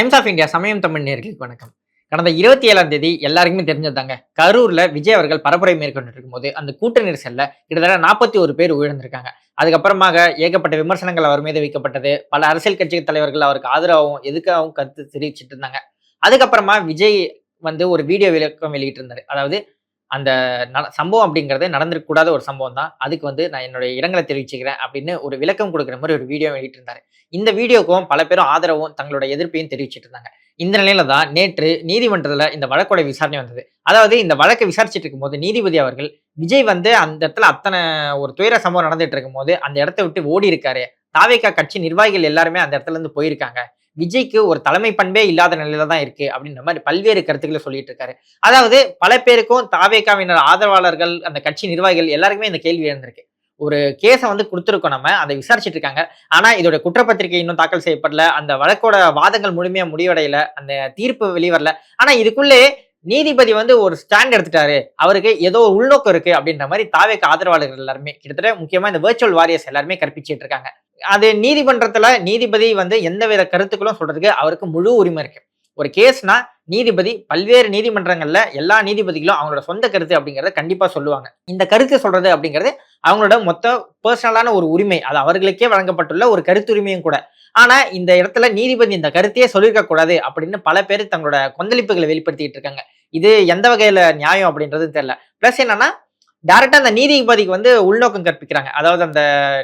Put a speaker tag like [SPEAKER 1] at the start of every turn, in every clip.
[SPEAKER 1] Times of India சமயம் தமிழ் நேர்களுக்கு வணக்கம். கடந்த இருபத்தி ஏழாம் தேதி எல்லாருக்குமே தெரிஞ்சதாங்க கரூர்ல விஜய் அவர்கள் பரப்புரை மேற்கொண்டு இருக்கும்போது அந்த கூட்ட நெரிசல்ல கிட்டத்தட்ட நாற்பத்தி ஒரு பேர் உயர்ந்திருக்காங்க அதுக்கப்புறமாக ஏகப்பட்ட விமர்சனங்கள் அவர் மீது வைக்கப்பட்டது. பல அரசியல் கட்சி தலைவர்கள் அவருக்கு ஆதரவாகவும் எதுக்காகவும் கருத்து தெரிவிச்சிட்டு இருந்தாங்க. அதுக்கப்புறமா விஜய் வந்து ஒரு வீடியோ விளக்கம் வெளியிட்டிருந்தாரு. அதாவது அந்த சம்பவம் அப்படிங்கிறது நடந்திருக்கக்கூடாத ஒரு சம்பவம் தான். அதுக்கு வந்து நான் என்னுடைய இடங்களை தெரிவிச்சுக்கிறேன் அப்படின்னு ஒரு விளக்கம் கொடுக்குற மாதிரி ஒரு வீடியோ வெளியிட்டு இருந்தார். இந்த வீடியோக்கும் பல பேரும் ஆதரவும் தங்களோட எதிர்ப்பையும் தெரிவிச்சிட்டு இருந்தாங்க. இந்த நிலையில தான் நேற்று நீதிமன்றத்தில் இந்த வழக்கோட விசாரணை வந்தது. அதாவது இந்த வழக்கை விசாரிச்சுட்டு இருக்கும்போது நீதிபதி அவர்கள் விஜய் வந்து அந்த இடத்துல அத்தனை ஒரு துயர சம்பவம் நடந்துட்டு இருக்கும்போது அந்த இடத்த விட்டு ஓடி இருக்காரு. தாவேக்கா கட்சி நிர்வாகிகள் எல்லாருமே அந்த இடத்துல இருந்து போயிருக்காங்க. விஜய்க்கு ஒரு தலைமை பண்பே இல்லாத நிலையில தான் இருக்கு அப்படின்ற மாதிரி பல்வேறு கருத்துக்களை சொல்லிட்டு இருக்காரு. அதாவது பல பேருக்கும் தாவேக்காவினர் ஆதரவாளர்கள் அந்த கட்சி நிர்வாகிகள் எல்லாருக்குமே இந்த கேள்வி இருந்திருக்கு ஒரு கேஸை வந்து கொடுத்துருக்கோம் நம்ம அதை விசாரிச்சுட்டு இருக்காங்க. ஆனா இதோட குற்றப்பத்திரிகை இன்னும் தாக்கல் செய்யப்படல அந்த வழக்கோட வாதங்கள் முழுமையா முடிவடையல அந்த தீர்ப்பு வெளிவரல. ஆனா இதுக்குள்ளே நீதிபதி வந்து ஒரு ஸ்டாண்ட் எடுத்துட்டாரு. அவருக்கு ஏதோ உள்நோக்கம் இருக்கு அப்படின்ற மாதிரி தாவேக்கு ஆதரவாளர்கள் எல்லாருமே கிட்டத்தட்ட முக்கியமா இந்த வேர்ச்சுவல் வாரியர்ஸ் எல்லாருமே கற்பிச்சிட்டு இருக்காங்க. அது நீதிமன்றத்துல நீதிபதி வந்து எந்தவித கருத்துக்களும் சொல்றதுக்கு அவருக்கு முழு உரிமை இருக்கு. ஒரு கேஸ்னா நீதிபதி பல்வேறு நீதிமன்றங்கள்ல எல்லா நீதிபதிகளும் அவங்களோட சொந்த கருத்து அப்படிங்கறத கண்டிப்பா சொல்லுவாங்க. இந்த கருத்து சொல்றது அப்படிங்கிறது அவங்களோட மொத்த பர்சனலான ஒரு உரிமை அது அவர்களுக்கே வழங்கப்பட்டுள்ள ஒரு கருத்துரிமையும் கூட. ஆனா இந்த இடத்துல நீதிபதி இந்த கருத்தையே சொல்லியிருக்க கூடாது அப்படின்னு பல பேர் தங்களோட கொந்தளிப்புகளை வெளிப்படுத்திட்டு இருக்காங்க. இது எந்த வகையில நியாயம் அப்படின்றது தெரியல. பிளஸ் என்னன்னா டைரக்டா அந்த நீதிபதிக்கு வந்து உள்நோக்கம் கற்பிக்கிறாங்க. அதாவது அந்த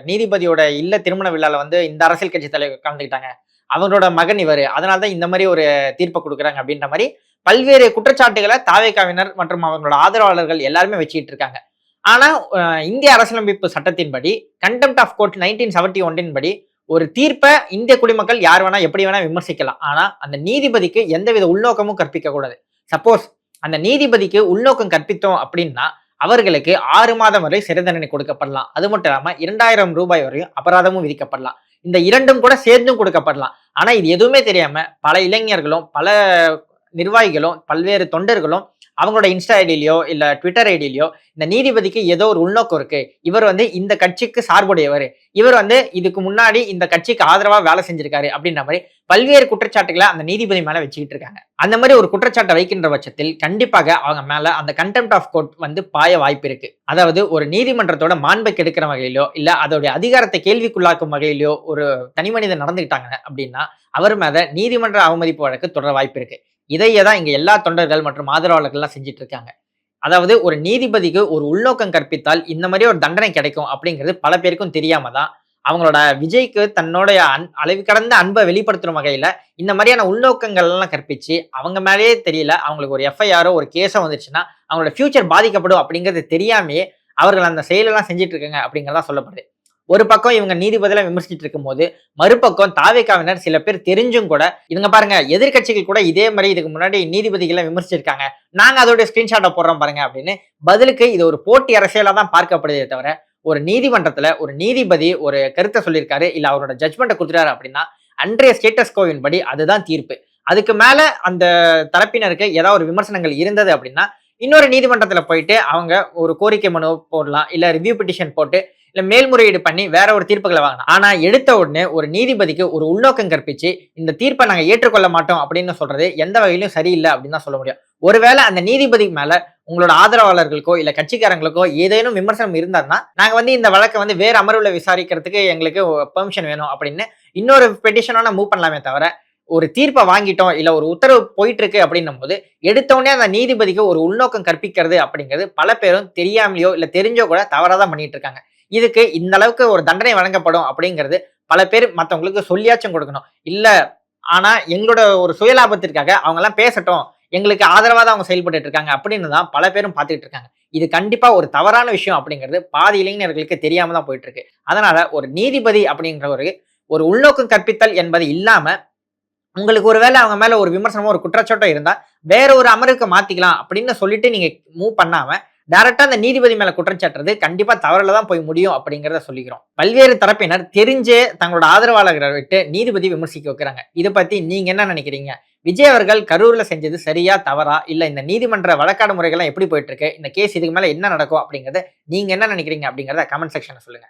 [SPEAKER 1] நீதிபதியோட இல்ல திருமண விழாவில் வந்து இந்த அரசியல் கட்சி தலைவர் கலந்துக்கிட்டாங்க. அவங்களோட மகன் இவர். அதனால தான் இந்த மாதிரி ஒரு தீர்ப்பை கொடுக்குறாங்க அப்படின்ற மாதிரி பல்வேறு குற்றச்சாட்டுகளை தாவேக்காவினர் மற்றும் அவங்களோட ஆதரவாளர்கள் எல்லாருமே வச்சுக்கிட்டு இருக்காங்க. ஆனால் இந்திய அரசியலமைப்பு சட்டத்தின்படி contempt of court nineteen seventy ஒன்றின் படி ஒரு தீர்ப்பை இந்திய குடிமக்கள் யார் வேணா எப்படி வேணா விமர்சிக்கலாம். ஆனால் அந்த நீதிபதிக்கு எந்தவித உள்நோக்கமும் கற்பிக்க கூடாது. சப்போஸ் அந்த நீதிபதிக்கு உள்நோக்கம் கற்பித்தோம் அப்படின்னா அவர்களுக்கு ஆறு மாதம் வரை சிறை தண்டனை கொடுக்கப்படலாம். அது மட்டும் இல்லாமல் இரண்டாயிரம் ரூபாய் வரையும் அபராதமும் விதிக்கப்படலாம். இந்த இரண்டும் கூட சேர்ந்தும் கொடுக்கப்படலாம். ஆனால் இது எதுவுமே தெரியாமல் பல இளைஞர்களும் பல நிர்வாகிகளும் பல்வேறு தொண்டர்களும் அவங்களோட இன்ஸ்டா ஐடியிலையோ இல்லை ட்விட்டர் ஐடியிலையோ இந்த நீதிபதிக்கு ஏதோ ஒரு உள்நோக்கம் இருக்கு. இவர் வந்து இந்த கட்சிக்கு சார்புடையவர். இவர் வந்து இதுக்கு முன்னாடி இந்த கட்சிக்கு ஆதரவாக வேலை செஞ்சிருக்காரு அப்படின்ற மாதிரி பல்வேறு குற்றச்சாட்டுகளை அந்த நீதிபதி மேலே வச்சுக்கிட்டு இருக்காங்க. அந்த மாதிரி ஒரு குற்றச்சாட்டை வைக்கின்ற பட்சத்தில் கண்டிப்பாக அவங்க மேலே அந்த கண்டெம்ட் ஆஃப் கோர்ட் வந்து பாய வாய்ப்பு இருக்கு. அதாவது ஒரு நீதிமன்றத்தோட மாண்பை கெடுக்கிற வகையிலோ இல்லை அதோடைய அதிகாரத்தை கேள்விக்குள்ளாக்கும் வகையிலோ ஒரு தனி மனிதன் நடந்துக்கிட்டாங்க அப்படின்னா அவர் மேலே நீதிமன்ற அவமதிப்பு வழக்கு தொடர வாய்ப்பு இருக்கு. இதையே தான் இங்கே எல்லா தொண்டர்கள் மற்றும் ஆதரவாளர்கள்லாம் செஞ்சுட்டு இருக்காங்க அதாவது ஒரு நீதிபதிக்கு ஒரு உள்நோக்கம் கற்பித்தால் இந்த மாதிரி ஒரு தண்டனை கிடைக்கும் அப்படிங்கிறது பல பேருக்கும் தெரியாம தான் அவங்களோட விஜய்க்கு தன்னுடைய அன் அளவு கடந்த அன்பை வெளிப்படுத்தும் வகையில இந்த மாதிரியான உள்நோக்கங்கள் எல்லாம் கற்பிச்சு அவங்க மேலேயே தெரியல அவங்களுக்கு ஒரு எஃப்ஐஆரோ ஒரு கேஸோ வந்துச்சுன்னா அவங்களோட ஃபியூச்சர் பாதிக்கப்படும் அப்படிங்கிறது தெரியாமையே அவர்கள் அந்த செயலெல்லாம் செஞ்சுட்டு இருக்காங்க அப்படிங்கிறதா சொல்லப்படுது. ஒரு பக்கம் இவங்க நீதிபதியில விமர்சிச்சுட்டு இருக்கும்போது மறுபக்கம் தாவேக்காவினர் சில பேர் தெரிஞ்சும் கூட இவங்க பாருங்க எதிர்க்கட்சிகள் கூட இதே மாதிரி இதுக்கு முன்னாடி நீதிபதிகளை விமர்சிச்சிருக்காங்க. நாங்க அதோடைய ஸ்கிரீன்ஷாட்டை போடுறோம் பாருங்க அப்படின்னு பதிலுக்கு இது ஒரு போட்டி அரசியலா தான் பார்க்கப்படுதே தவிர ஒரு நீதிமன்றத்துல ஒரு நீதிபதி ஒரு கருத்தை சொல்லியிருக்காரு இல்ல அவரோட ஜட்மெண்ட்டை கொடுத்துட்டாரு அப்படின்னா அன்றைய ஸ்டேட்டஸ் கோவின் படி அதுதான் தீர்ப்பு. அதுக்கு மேல அந்த தரப்பினருக்கு ஏதாவது ஒரு விமர்சனங்கள் இருந்தது அப்படின்னா இன்னொரு நீதிமன்றத்தில் போயிட்டு அவங்க ஒரு கோரிக்கை மனு போடலாம் இல்லை ரிவ்யூ பிட்டிஷன் போட்டு இல்லை மேல்முறையீடு பண்ணி வேற ஒரு தீர்ப்புகளை வாங்கணும் ஆனால் எடுத்த உடனே ஒரு நீதிபதிக்கு ஒரு உள்நோக்கம் கற்பிச்சு இந்த தீர்ப்பை நாங்கள் ஏற்றுக்கொள்ள மாட்டோம் அப்படின்னு சொல்றது எந்த வகையிலும் சரியில்லை அப்படின்னு தான் சொல்ல முடியும். ஒருவேளை அந்த நீதிபதி மேல உங்களோட ஆதரவாளர்களுக்கோ இல்ல கட்சிக்காரங்களுக்கோ ஏதேனும் விமர்சனம் இருந்தாருன்னா நாங்க வந்து இந்த வழக்கை வந்து வேற அமர்வுல விசாரிக்கிறதுக்கு எங்களுக்கு பெர்மிஷன் வேணும் அப்படின்னு இன்னொரு பெட்டிஷனோட மூவ் பண்ணலாமே தவிர ஒரு தீர்ப்பை வாங்கிட்டோம் இல்ல ஒரு உத்தரவு போயிட்டு இருக்கு அப்படின்னும் போது எடுத்தோடனே அந்த நீதிபதிக்கு ஒரு உள்நோக்கம் கற்பிக்கிறது அப்படிங்கிறது பல பேரும் தெரியாமலையோ இல்ல தெரிஞ்சோ கூட தவறாதான் தான் பண்ணிட்டு இருக்காங்க. இதுக்கு இந்த அளவுக்கு ஒரு தண்டனை வழங்கப்படும் அப்படிங்கிறது பல பேர் மற்றவங்களுக்கு சொல்லியாச்சும் கொடுக்கணும். இல்ல ஆனா எங்களோட ஒரு சுயலாபத்திற்காக அவங்க எல்லாம் பேசட்டும். எங்களுக்கு ஆதரவாக தான் அவங்க செயல்பட்டு இருக்காங்க அப்படின்னு தான் பல பேரும் பார்த்துட்டு இருக்காங்க. இது கண்டிப்பா ஒரு தவறான விஷயம் அப்படிங்கிறது பாதி இளைஞர்களுக்கு தெரியாம தான் போயிட்டு இருக்கு. அதனால ஒரு நீதிபதி அப்படிங்கிற ஒரு ஒரு உள்நோக்கம் கற்பித்தல் என்பது இல்லாம உங்களுக்கு ஒருவேளை அவங்க மேல ஒரு விமர்சனமோ ஒரு குற்றச்சாட்டோ இருந்தா வேற ஒரு அமர்வுக்கு மாத்திக்கலாம் அப்படின்னு சொல்லிட்டு நீங்க மூவ் பண்ணாம டைரக்டா அந்த நீதிபதி மேல குற்றச்சாட்டுறது கண்டிப்பா தவறுல தான் போய் முடியும் அப்படிங்கிறத சொல்லிக்கிறோம். பல்வேறு தரப்பினர் தெரிஞ்சே தங்களோட ஆதரவாளர்களை விட்டு நீதிபதி விமர்சிக்க வைக்கிறாங்க. இதை பத்தி நீங்க என்ன நினைக்கிறீங்க? விஜய் அவர்கள் கரூர்ல செஞ்சது சரியா தவறா? இல்ல இந்த நீதிமன்ற வழக்காடு முறைகள்லாம் எப்படி போயிட்டு இருக்கு? இந்த கேஸ் இதுக்கு மேல என்ன நடக்கும் அப்படிங்கறத நீங்க என்ன நினைக்கிறீங்க அப்படிங்கறத கமெண்ட் செக்ஷன்ல சொல்லுங்க.